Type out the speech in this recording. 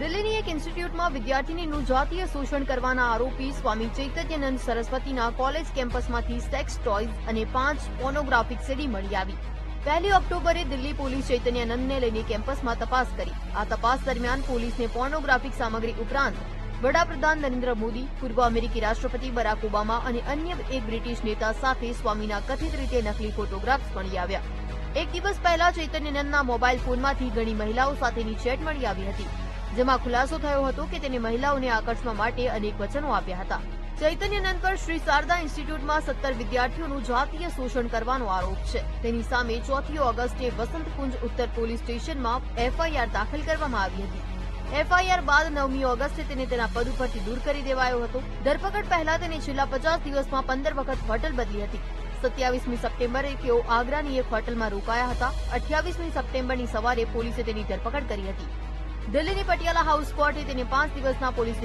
દિલ્હીની એક ઇન્સ્ટિટ્યૂટમાં વિદ્યાર્થીનીનું જાતીય શોષણ કરવાના આરોપી સ્વામી ચૈતન્યનંદ સરસ્વતીના કોલેજ કેમ્પસમાંથી સેક્સ ટોયઝ અને પાંચ પોર્નોગ્રાફિક સીડી મળી આવી. પહેલી ઓક્ટોબરે દિલ્હી પોલીસ ચૈતન્યાનંદને લઈને કેમ્પસમાં તપાસ કરી. આ તપાસ દરમિયાન પોલીસને પોર્નોગ્રાફિક સામગ્રી ઉપરાંત વડાપ્રધાન નરેન્દ્ર મોદી, પૂર્વ અમેરિકી રાષ્ટ્રપતિ બરાક ઓબામા અને અન્ય એક બ્રિટિશ નેતા સાથે સ્વામીના કથિત રીતે નકલી ફોટોગ્રાફ્સ મળી આવ્યા. એક દિવસ પહેલા ચૈતન્યનંદના મોબાઈલ ફોનમાંથી ઘણી મહિલાઓ સાથેની ચેટ મળી આવી હતી. જેમાં ખુલાસો થયો હતો કે તેને મહિલાઓને આકર્ષવા માટે અનેક વચનો આપ્યા હતા. ચૈતન્યનંદકર શ્રી શારદા ઇન્સ્ટિટ્યૂટમાં સત્તર વિદ્યાર્થીઓનું જાતીય શોષણ કરવાનો આરોપ છે. તેની સામે ચોથી ઓગસ્ટે વસંતકુંજ ઉત્તર પોલીસ સ્ટેશનમાં એફઆઈઆર દાખલ કરવામાં આવી હતી. એફઆઈઆર બાદ નવમી ઓગસ્ટે તેને તેના પદ ઉપરથી દૂર કરી દેવાયો હતો. ધરપકડ પહેલા તેને છેલ્લા પચાસ દિવસમાં પંદર વખત હોટલ બદલી હતી. સત્યાવીસમી સપ્ટેમ્બરે તેઓ આગ્રાની એક હોટલમાં રોકાયા હતા. અઠ્યાવીસમી સપ્ટેમ્બરની સવારે પોલીસે તેની ધરપકડ કરી હતી. દિલ્હીની પટિયાલા હાઉસ કોર્ટે તેને પાંચ દિવસના પોલીસ